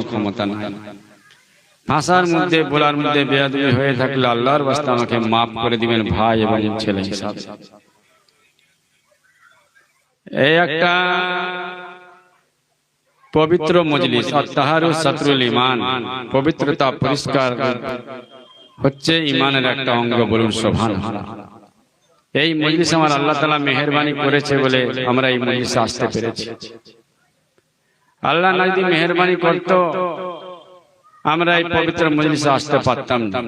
কোনো ক্ষমতা নাই। ভাষার মধ্যে, বলার মধ্যে বেয়াদবি হয়ে থাকলে আল্লাহর বাস্তে আমাকে মাফ করে দিবেন ভাই এবং ছেলে হিসাবে। এই একটা পবিত্র মজলিস ইমান পবিত্রতা পরিষ্কার হচ্ছে ইমানের একটা অঙ্গ বলুন সোভান এই মজলিস আমার আল্লাহ তালা মেহরবানি করেছে বলে আমরা এই মজলিসে আসতে পেরেছি। আল্লাহ না যদি মেহরবানি করতো? আমরা এই পবিত্র মজলিসে আসতে পারতাম। না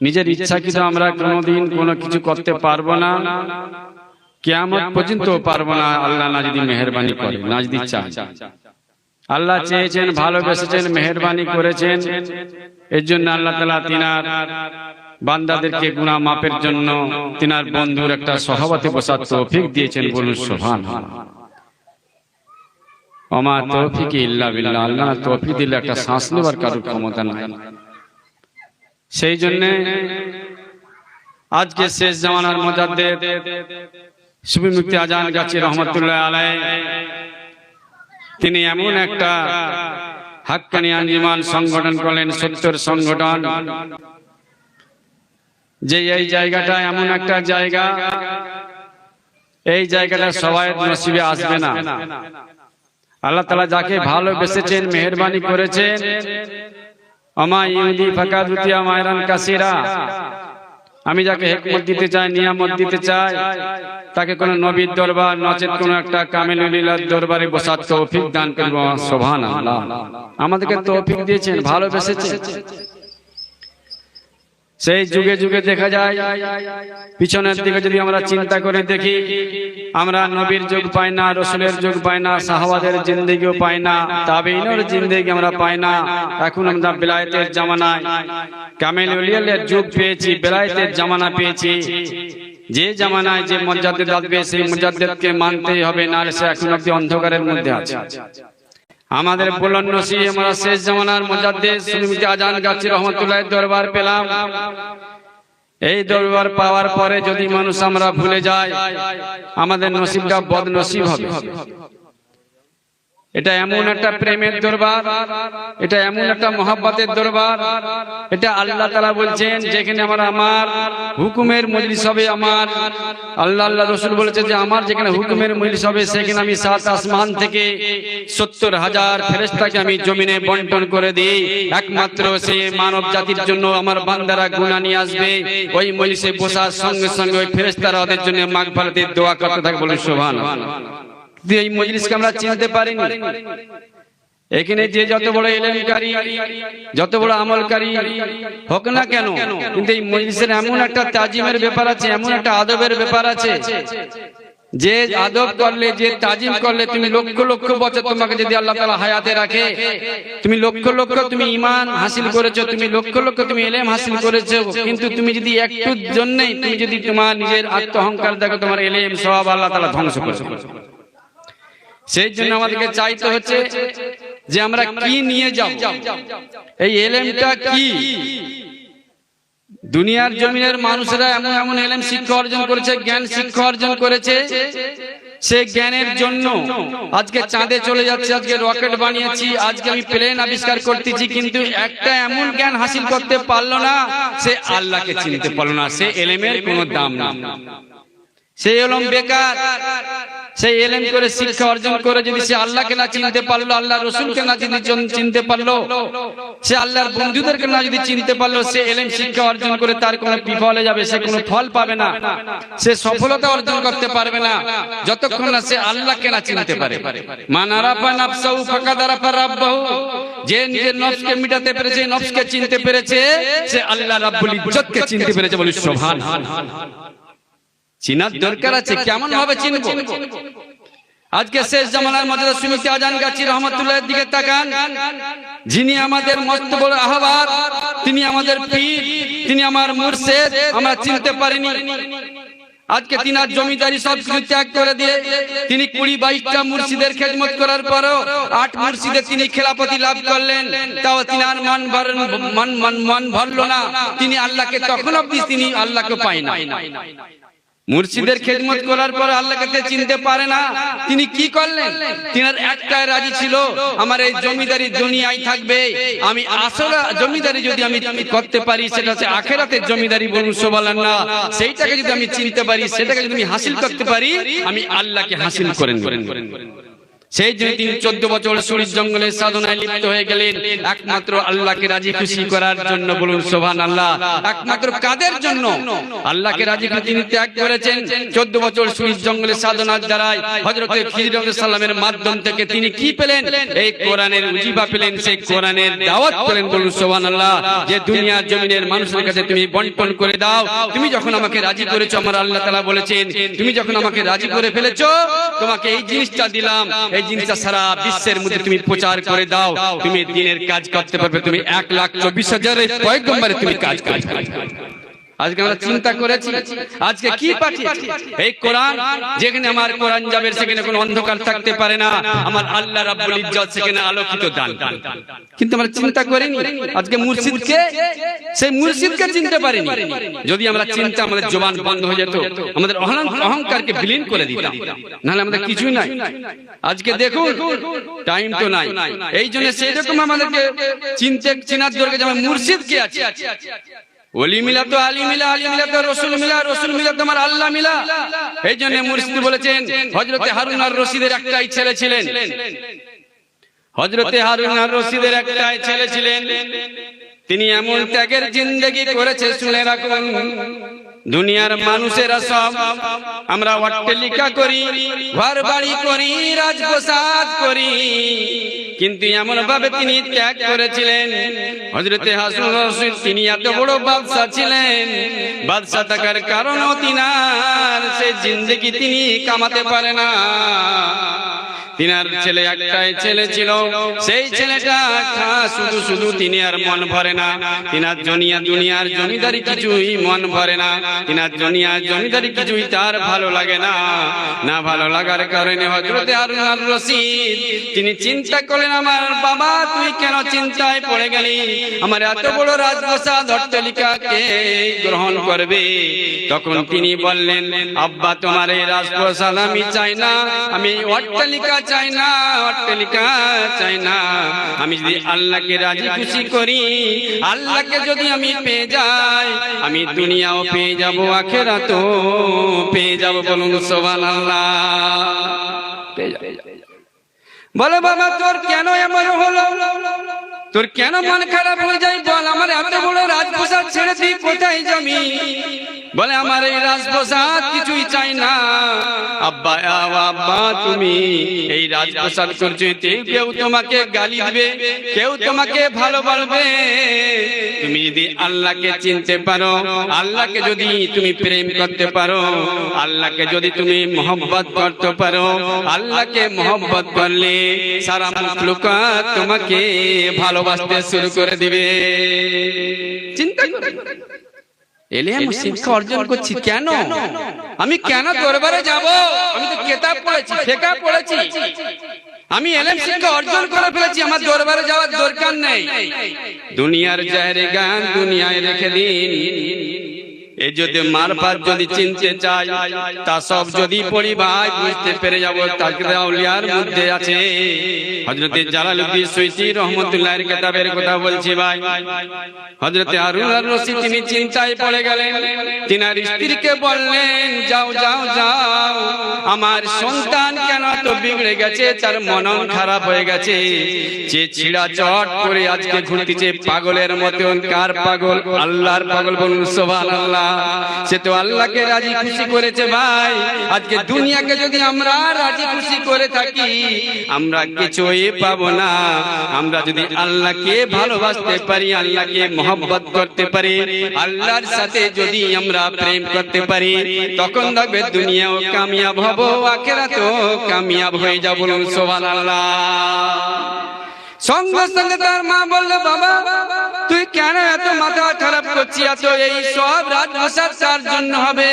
নিজের ইচ্ছা কিন্তু আমরা কোনোদিন কোনো কিছু করতে পারব না। কেয়ামত পর্যন্ত পারব না। আল্লাহ না যদি মেহরবানি করে। না যদি আল্লাহ চেয়েছেন ভালোবেসেছেন মেহরবানি করেছেন। এর জন্য আল্লাহ তালা তিনার বান্দাদেরকে গুণা মাপের জন্য তিনার বন্ধুর একটা সভাপতি বসার তৌফিক দিয়েছেন বলুন সোহান অমা তৌফিক ইল্লা বিল্লাহ, আল্লাহ তৌফিক দিলে একটা শ্বাস নেবার কারোর ক্ষমতা নাই। সেই জন্য আজকে শেষ জামানার মজাদের সুবি মুক্তি আজান গাছি রহমতুল্লাহ আলাই তিনি এমন একটা হাক্কানি আঞ্জুমান সংগঠন করলেন, সত্যর সংগঠন, যে এই জায়গাটা এমন একটা জায়গা, এই জায়গাটা সবাই নসিবে আসবে না। আল্লাহ তালা যাকে ভালোবেসেছেন মেহরবানি করেছেন। আমা যাকে হেকমত দিতে চাই নিয়ামত দিতে চাই তাকে কোন নবীর দরবার নচেত কোন একটা কামিলুলিলার দরবারে বসার তৌফিক দান করব। সোভান আল্লাহ আমাদেরকে তৌফিক দিয়েছেন ভালোবেসেছেন। সেই যুগে যুগে দেখা যায়, পিছনের দিকে যদি আমরা চিন্তা করে দেখি, আমরা নবীর যুগ পাই না, রসুলের যুগ পাই না, সাহাবাদের জিন্দেগিও পাই না তাবেইনের জিন্দেগি আমরা পাই না। এখন আমরা বেলায়েতের জামানায়, কামেল উলিয়ালের যুগ পেয়েছি, বেলায়েতের জামানা পেয়েছি। যে জামানায় যে মর্যাদা আসবে সেই মর্যাদাকে মানতেই হবে না সে এখন অব্দি অন্ধকারের মধ্যে আছে। আমাদের বুলন নসি আমরা শেষ জমানার মুজাদ্দিদ সুনিমিতে আজান গাছি রহমতুল্লাহ দরবার পেলাম। এই দরবার পাওয়ার পরে যদি মানুষ আমরা ভুলে যাই আমাদের নসিবটা বদনসিব হবে। এটা এমন একটা প্রেমের দরবার, এটা এমন একটা মহাব্বতের দরবার। এটা আল্লাহ তালা বলছেন, যেখানে আমার আমার হুকুমের মজলিস হবে আমার। আল্লাহ আল্লাহ রসুল বলেছে যে আমার যেখানে হুকুমের মজলিস হবে, সেখানে আমি সাত আসমান থেকে সত্তর হাজার ফেরেস্তাকে আমি জমিনে বন্টন করে দিই। একমাত্র সে মানব জাতির জন্য আমার বান্দারা গুণা নিয়ে আসবে। ওই মজলিসে বসার সঙ্গে সঙ্গে ওই ফেরেস্তারা ওদের জন্য মাঘ ভারতের দোয়া করতে থাকে বলে শোভান এই মজলিসকে আমরা চিনতে পারিনি। এখানে যে যত বড় এলেমকারী, যত বড় আমলকারী হোক না কেন, কিন্তু এই মজলিসের এমন একটা তাজিমের ব্যাপার আছে, এমন একটা আদবের ব্যাপার আছে। যে আদব করলে, যে তাজিম করলে তুমি লক্ষ লক্ষ বছর তোমাকে যদি আল্লাহ তালা হায়াতে রাখে, তুমি লক্ষ লক্ষ তুমি ইমান হাসিল করেছ, তুমি লক্ষ লক্ষ তুমি এলেম হাসিল করেছ, কিন্তু তুমি যদি একটুর জন্যই তুমি যদি তোমার নিজের আত্মহংকার দেখো, তোমার এলেম সব আল্লাহ তালা ধ্বংস করেছ সেই জন্য আমাদেরকে চাইতে হচ্ছে যে আমরা কি নিয়ে যাব? এই এলেমটা কি? দুনিয়ার জমিনের মানুষেরা এমন এমন এলেম শিক্ষা অর্জন করেছে জ্ঞান শিক্ষা অর্জন করেছে। সে জ্ঞানের জন্য আজকে চাঁদে চলে যাচ্ছে আজকে রকেট বানিয়েছি আজকে আমি প্লেন আবিষ্কার করতেছি কিন্তু একটা এমন জ্ঞান হাসিল করতে পারল না সে আল্লাহকে চিনতে পারল না সে এলেমের কোনো দাম না। সে এলম বেকার, সেই এলেম করে শিক্ষা অর্জন করে যদি সে আল্লাহকে না চিনতে পারল আল্লাহ রসুলকে না যদি চিনতে পারল, সে আল্লাহর বন্ধুদেরকে না যদি চিনতে পারল, সে এলেম শিক্ষা অর্জন করে তার কোনো বিফলে যাবে, সে কোনো ফল পাবে না। সে সফলতা অর্জন করতে পারবে না, যতক্ষণ না সে আল্লাহকে না চিনতে পারে। যে নিজের নফসকে মিটাতে পেরেছে, নফসকে চিনতে পেরেছে, সে আল্লাহ রাব্বুল ইজ্জতকে চিনতে পেরেছে বলি সুবহানাল্লাহ। চিনার দরকার আছে কেমন ভাবে চিনব? আজকে শেষ জামানার মধ্যে সুমিতি আজান গাছি রহমতুল্লাহ দিকে তাকান। যিনি আমাদের মস্ত বড় আহ্বাদ তিনি আমাদের পীর তিনি আমার মুর্শেদ আমরা চিনতে পারিনি। আজকে তিনার জমিদারি সব কিছু ত্যাগ করে দিয়ে তিনি কুড়ি বাইশটা মুর্শিদের খেদমত করার পরও আট মুর্শিদে তিনি খেলাপতি লাভ করলেন। তাও তিনার মান মান মন মান ভরল না। তিনি আল্লাহকে তখন অব্দি তিনি আল্লাহকে পাই না। মুর্শিদের খেদমত করার পর আল্লাহকে কাছে চিনতে পারে না? তিনি কি করলেন? তিনার একটাই রাজি ছিল আমার এই জমিদারি দুনিয়ায় থাকবে আমি আসল জমিদারি যদি আমি করতে পারি সেটা হচ্ছে আখেরাতের জমিদারি বলুন বলেন না সেইটাকে যদি আমি চিনতে পারি সেটাকে যদি আমি হাসিল করতে পারি আমি আল্লাহকে হাসিল করেন করেন। সেই জন্য তিনি চোদ্দ বছর সুরির জঙ্গলের সাধনায় লিপ্ত হয়ে গেলেন, একমাত্র আল্লাহকে রাজি খুশি করার জন্য বলুন সোভান আল্লাহ একমাত্র কাদের জন্য? আল্লাহকে রাজি খুশি তিনি ত্যাগ করেছেন চোদ্দ বছর সুরির জঙ্গলের সাধনার দ্বারাই হজরত খিজির সাল্লামের মাধ্যম থেকে তিনি কি পেলেন? এই কোরআনের উজিবা পেলেন, সেই কোরআনের দাওয়াত পেলেন, বলুন সোভান আল্লাহ যে দুনিয়ার জমিনের মানুষের কাছে তুমি বন্টন করে দাও, তুমি যখন আমাকে রাজি করেছ, আমার আল্লাহ তালা বলেছেন, তুমি যখন আমাকে রাজি করে ফেলেছো, তোমাকে এই জিনিসটা দিলাম এই জিনিসটা সারা বিশ্বের মধ্যে তুমি প্রচার করে দাও। তুমি দিনের কাজ করতে পারবে। তুমি এক লাখ চব্বিশ হাজারের নম্বরে তুমি কাজ করতে আজকে আমরা চিন্তা করেছি আজকে কি পাঠিয়েছি? এই কোরআন যেখানে আমার কোরআন যাবে সেখানে কোনো অন্ধকার থাকতে পারে না। আমার আল্লাহ রাব্বুল ইজ্জত সেখানে আলোকিত দান কিন্তু আমরা চিন্তা করিনি আজকে মুর্শিদকে সেই মুর্শিদকে চিনতে পারিনি। যদি আমরা চিন্তা আমাদের জবান বন্ধ হয়ে যেত আমাদের অহং- অহংকারকে বিলীন করে দিতাম। নাহলে আমাদের কিছুই নাই। আজকে দেখুন টাইম তো নাই। এই জন্য সেই রকম আমাদেরকে চিনতে চিনার দরকার যেমন মুর্শিদ কে আছে। ওলি মিলা তো মিলা মিলা তো রসুল মিলা, রসুল তোমার আল্লাহ মিলা। এই জন্য বলেছেন হজরতে হারুন ছেলে ছিলেন। হজরতে ছেলে ছিলেন। তিনি এমন ত্যাগের জিন্দগি করেছে, শুনে রাখুন। দুনিয়ার মানুষেরা সব আমরা অট্টালিকা করি ঘর বাড়ি করি, রাজপ্রসাদ করি। কিন্তু এমন ভাবে তিনি ত্যাগ করেছিলেন। হজরতে হাসুন রশিদ তিনি এত বড় বাদশা ছিলেন। বাদশা থাকার কারণও তিনার সে জিন্দগি তিনি কামাতে পারে না। তিনার ছেলে একটাই ছেলে ছিল। সেই ছেলেটা শুধু শুধু তিনি আর মন ভরে না। তিনার জনিয়া দুনিয়ার জমিদারি কিছুই মন ভরে না। তিনার জনিয়ার জমিদারি কিছুই তার ভালো লাগে না। না ভালো লাগার কারণে হজরতে আর রশিদ, তিনি চিন্তা করলেন, আমার বাবা, তুই কেন চিন্তায় পড়ে গেলি? আমার এত বড় রাজপ্রসাদ অট্টালিকাকে গ্রহণ করবে? তখন তিনি বললেন, আব্বা, তোমার এই রাজপ্রসাদ আমি চাই না। আমি অট্টালিকা চাই না, অট্টালিকা চাই না। আমি যদি আল্লাহকে রাজি, খুশি করি, আল্লাহকে যদি আমি পেয়ে যাই, আমি দুনিয়াও পেয়ে যাব আখেরা তো পেয়ে যাব, বলুন সোবান আল্লাহ পেয়ে যাব। বলো বাবা, তোর কেন এমন হলো? তোর কেন মন খারাপ হয়ে যায় বল? আমার এত বড় রাজপ্রসাদ ছেড়ে তুই কোথায় যাবি? বলে, আমার এই রাজপ্রসাদ কিছুই চাই না। আব্বা আব্বা, তুমি এই রাজপ্রসাদ করছ কেউ তোমাকে গালি দিবে, কেউ তোমাকে ভালো বলবে তুমি যদি আল্লাহকে চিনতে পারো, আল্লাহকে যদি তুমি প্রেম করতে পারো, আল্লাহকে যদি তুমি মোহব্বত করতে পারো, আল্লাহকে মোহব্বত করলে সারা মুখলুকা তোমাকে ভালোবাসতে শুরু করে দিবে। চিন্তা এলে আমি শিক্ষা অর্জন করছি কেন? আমি কেন দরবারে যাব? আমি তো কেতাব পড়েছি ফেকা পড়েছি। আমি এলেম শিক্ষা অর্জন করে ফেলেছি আমার দরবারে যাওয়ার দরকার নেই। দুনিয়ার জায়গা দুনিয়ায় রেখে দিন। এই যদি মারফাত যদি চিনতে চাই তা সব যদি পড়ি ভাই বুঝতে পেরে যাব তাকরে মধ্যে আছে। হযরতে জালালউদ্দিন সুইতি রহমাতুল্লাহর কিতাবের কথা বলছি ভাই। হযরতে হারুন আর রশিদ তিনি চিন্তায় পড়ে গেলেন তিনার স্ত্রীকে বললেন যাও যাও যাও আমার সন্তান কেন তো বিগড়ে গেছে? তার মনন খারাপ হয়ে গেছে। যে ছিড়া চট করে আজকে ঘুরতেছে পাগলের মতন কার পাগল? আল্লাহর পাগল? বলুন সুবহানাল্লাহ সে তো আল্লাহকে রাজি খুশি করেছে ভাই। আজকে দুনিয়াকে যদি আমরা রাজি খুশি করে থাকি, আমরা কিছুই পাবো না। আমরা যদি আল্লাহকে ভালোবাসতে পারি, আল্লাহকে মহব্বত করতে পারি, আল্লাহর সাথে যদি আমরা প্রেম করতে পারি, তখন দেখবে দুনিয়াও কামিয়াব হব, আখেরাতেও কামিয়াব হয়ে যাব বলুন, সুবহানাল্লাহ। সঙ্গে সঙ্গে তার মা বলল, বাবা, তুই কেন এত মাথা খারাপ করছিস? এত এই সব রাজপ্রসাদ তার জন্য হবে।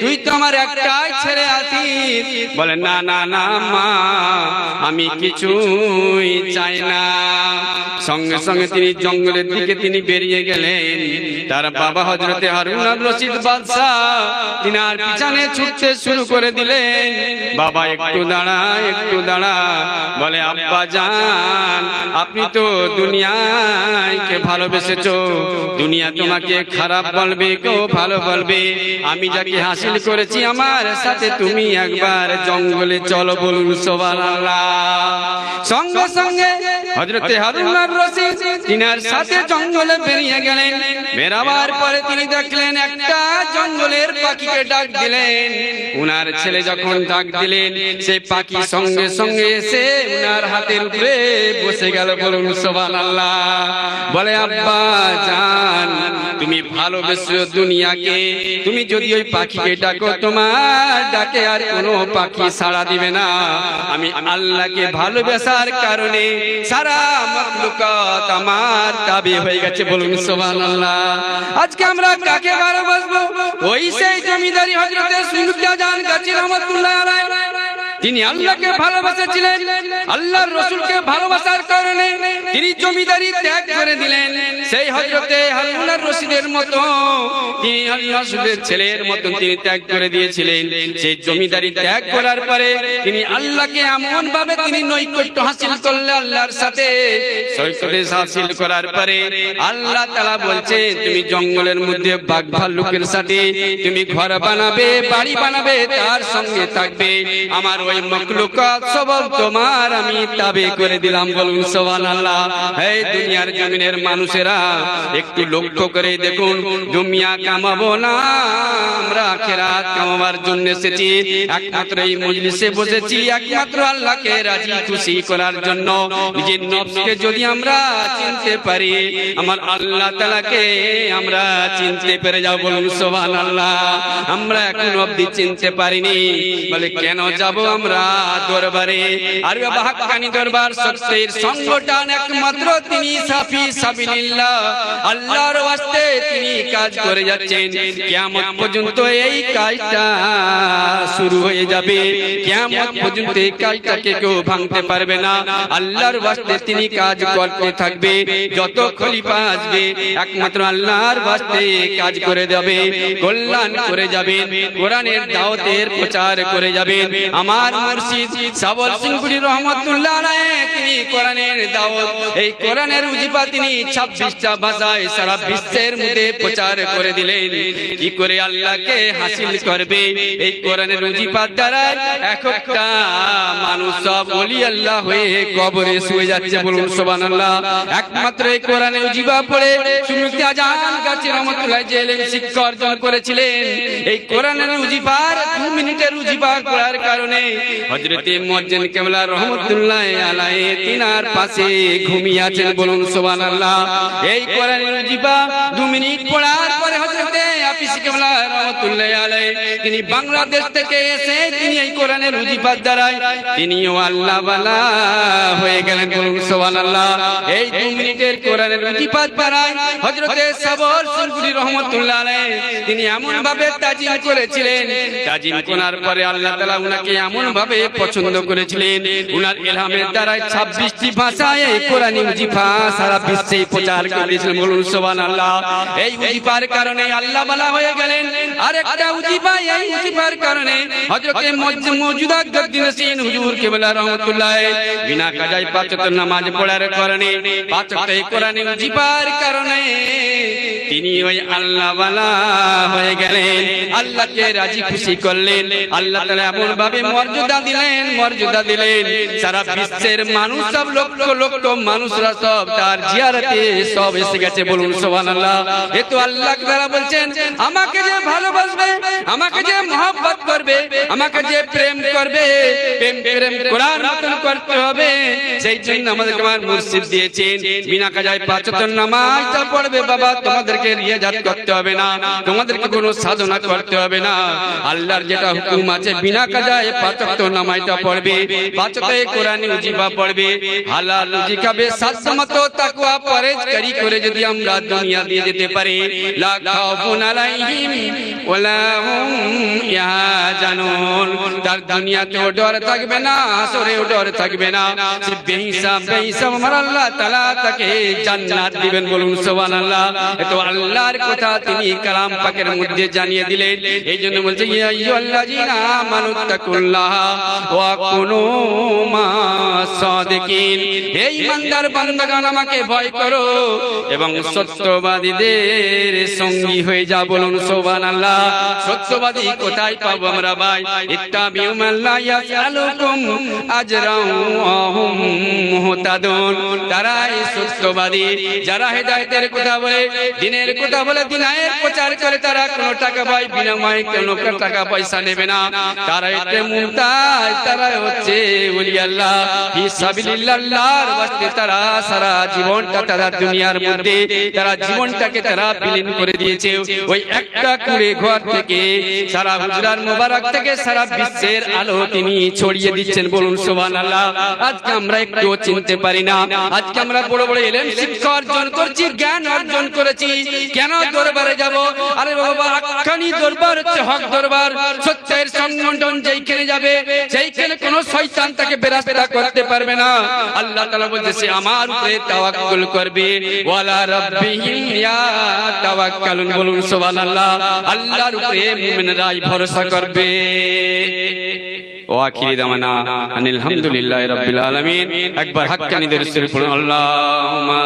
তুই তো আমার একটাই ছেড়ে আছিস বলে, না না না, মা, আমি কিছুই চাই না। সঙ্গে সঙ্গে তিনি জঙ্গলের দিকে তিনি বেরিয়ে গেলেন। তার বাবা হজরতে হারুন রশিদ বাদশাহ তিনি আর পিছনে ছুটতে শুরু করে দিলেন। বাবা, একটু দাঁড়া একটু দাঁড়া। বলে, আব্বা জান আপনি তো দুনিয়াকে ভালোবেসেছো, দুনিয়া তোমাকে খারাপ বলবে, কেউ ভালো বলবে। আমি যাকে হাসিল করেছি, আমার সাথে তুমি একবার জঙ্গলে চলো বলুন সোবান সঙ্গে সঙ্গে হজরতে হারুন আর রশিদ তিনার সাথে জঙ্গলে বেরিয়ে গেলেন। বেরাবার পরে তিনি দেখলেন, একটা জঙ্গলের পাখিকে ডাক দিলেন। উনার ছেলে যখন ডাক দিলেন, সেই পাখি সঙ্গে সঙ্গে এসে উনার হাতের উপরে বসে গেল বলুন সোবান আল্লাহ বলে, আব্বা, জান, তুমি ভালোবেসো দুনিয়াকে। তুমি যদি ওই পাখিকে ডাকো, তোমার ডাকে আর কোনো পাখি সাড়া দিবে না। আমি আল্লাহকে ভালোবেসার কারণে সারা মখলুকাত আমার তাবে হয়ে গেছে বলুন, সুবহানাল্লাহ। আজকে আমরা কাকে ভালোবাসবো? ওই সেই জমিদারি হযরতে সুলুকিয়া জান গাছি রহমাতুল্লাহ আলাইহি। তিনি আল্লাহকে ভালোবাসেছিলেন আল্লাহর রসুলকে ভালোবাসার কারণে তিনি জমিদারি ত্যাগ করে দিলেন। সেই হজরতে হারুনার রশিদের মতো তিনি রসুলের ছেলের মতো তিনি ত্যাগ করে দিয়েছিলেন। সেই জমিদারি ত্যাগ করার পরে তিনি আল্লাহকে এমন ভাবে তিনি নৈকট্য হাসিল করলেন আল্লাহর সাথে। সৈকতে হাসিল করার পরে আল্লাহ তালা বলছে তুমি জঙ্গলের মধ্যে বাঘ ভাল্লুকের সাথে তুমি ঘর বানাবে বাড়ি বানাবে তার সঙ্গে থাকবে আমার ওই সবল তোমার আমি তাবে করে দিলাম বলুন দুনিয়ার জমিনের মানুষেরা একটু লক্ষ্য করে দেখুন কামাবো না, আমরা কামাবার জন্য এসেছি। একমাত্র এই মজলিসে বসেছি, একমাত্র আল্লাহকে রাজি খুশি করার জন্য। নিজের নফসকে যদি আমরা চিনতে পারি, আমার আল্লাহ তালাকে আমরা চিনতে পেরে যাও বলুন সোহান আল্লাহ আমরা এখন অব্দি চিনতে পারিনি, বলে কেন যাব আমরা দরবারে আর বাহাক্কানি দরবার সত্যের সংগঠন একমাত্র তিনি সাফি সাবিলিল্লাহ। আল্লাহর ওয়াস্তে তিনি কাজ করে যাচ্ছেন। কিয়ামত পর্যন্ত এই কাজটা শুরু হয়ে যাবে। কিয়ামত পর্যন্ত এই কাজটাকে কেউ ভাঙতে পারবে না। আল্লাহর ওয়াস্তে তিনি কাজ করতে থাকবে। যত খলিফা আসবে, একমাত্র আল্লাহর ওয়াস্তে কাজ করে যাবে। কল্যাণ করে যাবেন। কোরআনের দাওয়াতের প্রচার করে যাবেন। আমার মুর্শিদ সাবল রহমতুল্লাহ তিনি কোরআনের দাওয়াত। এই কোরআনের তিনি 26টা ভাষায় সারা বিশ্বের মধ্যে প্রচার করে দিলেন। কি করে আল্লাহকে হাসিল করবে? এই কোরআনের দ্বারা এক একটা মানুষ সব ওলি আল্লাহ হয়ে কবরে শুয়ে যাচ্ছে বলুন একমাত্র এই কোরআনের উজিফা পড়ে শিক্ষা অর্জন করেছিলেন। এই কোরআনের উজিফার 2 মিনিটের উজিফা করার কারণে হযরতে মজ্জেন কেবলা রহমতুল্লাহ আলাই তিনার পাশে ঘুমিয়ে আছেন বলুন আল্লাহ এই কোরআনের উজিফা 2 মিনিট পড়ার পরে হযরতে আপিস কেবলা রহমতুল্লাহ আলাইহি তিনি বাংলাদেশ থেকে এসে তিনি এই কোরআনের উজিফার দ্বারাই তিনিও আল্লাহ হয়ে গেলেন এই 2 মিনিটের কোরআনের দ্বারাই আলাইহি। তিনি এমন ভাবে তাজিম করেছিলেন, তাজিম করার পরে আল্লাহ তাআলা উনাকে এমন ভাবে পছন্দ করেছিলেন। উনার ইলহামের দ্বারা 26টি ভাষায় কোরআনী সারা বিশ্বে প্রচার করেছিলেন বলুন সুবহানাল্লাহ। এই উজিফার কারণে আল্লাহ বালা হয়ে গেলেন। আর একটা উজিফা এই উজিফার কারণে হযরতে মওজুদা গদ্দিন সিন হুজুর কেবলা রাহমাতুল্লাহ বিনা কাজায় পাঁচ ওয়াক্ত নামাজ পড়ার কারণে, পাঁচ ওয়াক্ত এই কোরআনী উজিফার কারণে তিনি ওই আল্লাহ হয়ে গেলেন। আল্লাহকে রাজি খুশি করলেন। আল্লাহ তাআলা এমন ভাবে মর্যাদা দিলেন মর্যাদা দিলেন। সারা বিশ্বের মানুষ সব লক্ষ লক্ষ মানুষরা সব তার জিয়ারতে সব এসে গেছে বলুন সুবহানাল্লাহ। এ তো আল্লাহ তাআলা বলছেন, আমাকে যে ভালোবাসবে, আমাকে যে মহব্বত করবে, আমাকে যে প্রেম করবে, প্রেম প্রেম কোরআন মতন করতে হবে। সেই জন্য আমাদেরকে আমার মুর্শিদ দিয়েছেন। বিনা কাজায় পাঁচ ওয়াক্ত নামাজটা পড়বে বাবা, তোমাদেরকে তোমাদেরকে রিয়াজাত করতে হবে না, তোমাদেরকে কোনো সাধনা করতে হবে না। আল্লাহর যেটা হুকুম আছে, বিনা কাজায় পাচক তো নামাইটা পড়বে, পাচকে কোরআনে উজিবা পড়বে। হালাল রুজি খাবে, সাধ্যমতো তাকওয়া পরেজগারি করে যদি আমরা দুনিয়া দিয়ে যেতে পারি। লা খাউফুন আলাইহিম ওয়ালা হুম ইয়াজানুন তার দুনিয়াতেও ডর থাকবে না, আসরেও ডর থাকবে না। সে বেহিসাব বেহিসাব আমার আল্লাহ তাআলা তাকে জান্নাত দিবেন বলুন সুবহানাল্লাহ। এত আল্লাহর কথা তিনি কালাম পাকের মধ্যে জানিয়ে দিলেন। এই জন্য বলছে, ইয়া আইয়ুহাল্লাযীনা আমানুত্তাকুল্লাহ ওয়া কুনু মা সাদিকিন। হে ইমানদার বান্দাগণ, আমাকে ভয় করো এবং সত্যবাদীদের সঙ্গী হয়ে যা বলুন, সুবহানাল্লাহ। সত্যবাদী কোথায় পাবো আমরা ভাই? ইত্তাবিউ মান লা ইয়াসআলুকুম আজরাও হুম মুহতাদুন। তারা সত্যবাদী, যারা হেদায়েতের কথা বলে তারা জীবনটাকে তারা বিলীন করে দিয়েছে। ওই একটা কুড়ে ঘর থেকে সারা হুজরার মোবারক থেকে সারা বিশ্বের আলো তিনি ছড়িয়ে দিচ্ছেন বলুন সুবহানাল্লাহ। আজকে আমরা একটু চিনতে পারি না। আজকে আমরা বড় বড় এলেন শিক্ষা অর্জন করছি, জ্ঞান অর্জন করেছি। কেন দরবারে যাব? আরে বাবা আখানি দরবার হচ্ছে হক দরবার। সত্যের সংগঠন যেইখানে যাবে, সেইখানে কোন শয়তান তাকে বেরাস্তা করতে পারবে না। আল্লাহ তাআলা বলছে সে আমার উপরে তাওয়াক্কুল করবে। ওয়ালা রাব্বিহিম ইয়াতাওয়াক্কালুন বলুন সুবহানাল্লাহ। আল্লাহর উপরে মুমিনরাই ভরসা করবে। আনিল হামদুলিল্লাহি রাব্বিল আলামিন। একবার হাক্কানি দরুদ শরীফ পড়ুন, আল্লাহুম্মা